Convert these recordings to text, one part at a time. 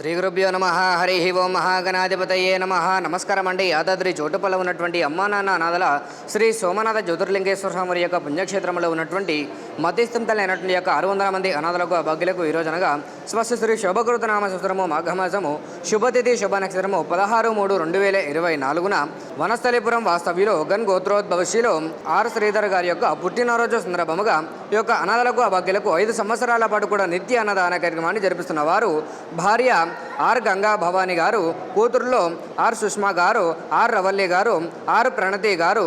శ్రీ గురుభ్యో నమ హరి ఓం మహాగణాధిపతయే నమ. నమస్కారం అండి యాదాద్రి చోటుపల్ల ఉన్నటువంటి అమ్మా నాన్న అనాథల శ్రీ సోమనాథ జ్యోతిర్లింగేశ్వర స్వామి యొక్క పుణ్యక్షేత్రంలో ఉన్నటువంటి మధ్యస్థితులైనటువంటి యొక్క ఆరు వందల మంది అనాథలకు అభాగ్యులకు ఈరోజు అనగా స్వస్తి శ్రీ శుభకృత నామ సంవత్సరము మాఘమాసము శుభతిథి శుభ నక్షత్రము పదహారు మూడు రెండు వేల ఇరవై నాలుగున వనస్థలిపురం వాస్తవ్యులు గన్ గోత్రోద్భవశిలో ఆర్ శ్రీధర్ గారి యొక్క పుట్టినరోజు సందర్భముగా ఈ యొక్క అనాథలకు అభాగ్యులకు ఐదు సంవత్సరాల పాటు కూడా నిత్య అన్నదాన కార్యక్రమాన్ని జరిపిస్తున్న వారు భార్య ఆర్ గంగా భవాని గారు కూతురులో ఆర్ సుష్మా గారు ఆర్ రవల్లి గారు ఆర్ ప్రణతి గారు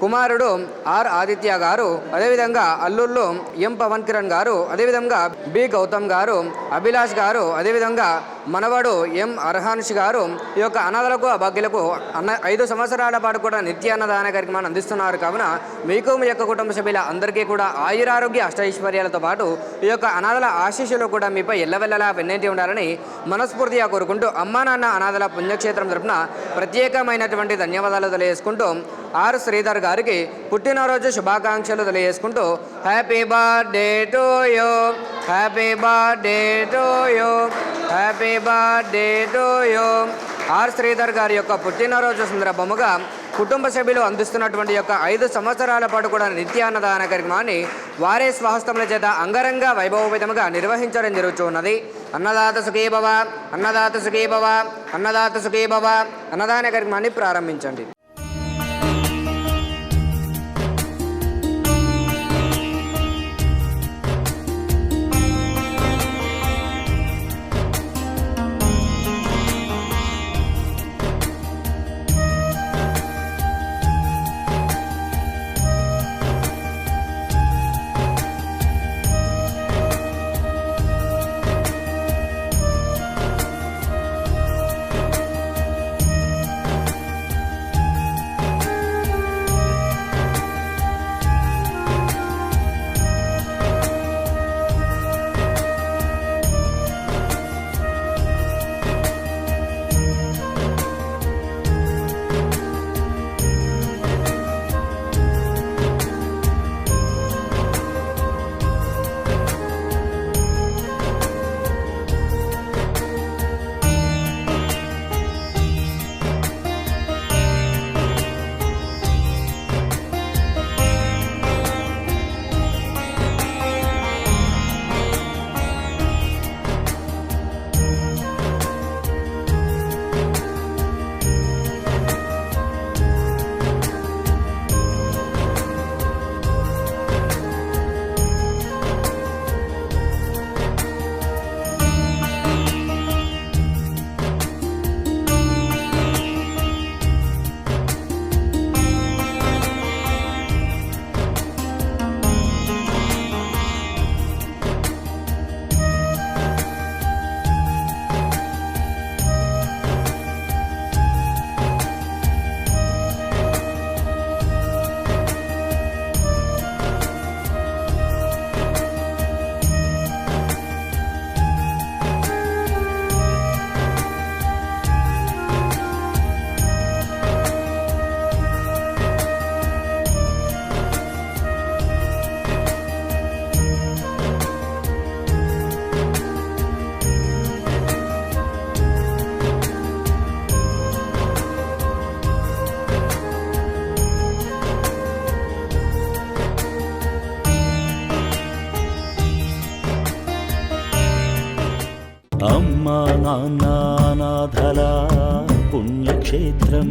కుమారుడు ఆర్ ఆదిత్య గారు అదేవిధంగా అల్లుళ్ళు ఎం పవన్ కిరణ్ గారు అదేవిధంగా బి గౌతమ్ గారు అభిలాష్ గారు అదేవిధంగా మనవడు ఎం అర్హాన్ష్ గారు ఈ యొక్క అనాథలకు అభాగ్యులకు అన్న ఐదు సంవత్సరాల పాటు కూడా నిత్య అన్నదాన కార్యక్రమాన్ని అందిస్తున్నారు. కావున మీకు మీ యొక్క కుటుంబ సభ్యుల అందరికీ కూడా ఆయురారోగ్య అష్టైశ్వర్యాలతో పాటు ఈ యొక్క అనాథల ఆశీస్సులు కూడా మీపై ఎల్లవెల్లలా వెన్నేటి ఉండాలని మనస్ఫూర్తిగా కోరుకుంటూ అమ్మా నాన్న అనాథల పుణ్యక్షేత్రం తరపున ప్రత్యేకమైనటువంటి ధన్యవాదాలు తెలియజేసుకుంటూ ఆర్. శ్రీధర్ గారికి పుట్టినరోజు శుభాకాంక్షలు తెలియజేసుకుంటూ happy birthday to you. Happy birthday to you. Happy birthday to you R Sridhar గారి యొక్క పుట్టినరోజు సందర్భముగా కుటుంబ సభ్యులు అందిస్తున్నటువంటి యొక్క ఐదు సంవత్సరాల పాటు కూడా నిత్యాన్నదాన కార్యక్రమాన్ని వారే స్వహస్తముల చేత అంగరంగ వైభవోపేతముగా నిర్వహించడం జరుగుతున్నది. అన్నదాత సుఖీభవ అన్నదాత సుఖీభవ అన్నదాత సుఖీభవ అన్నదాన కార్యక్రమాన్ని ప్రారంభించండి. అమ్మా నాన్న పుణ్యక్షేత్రం.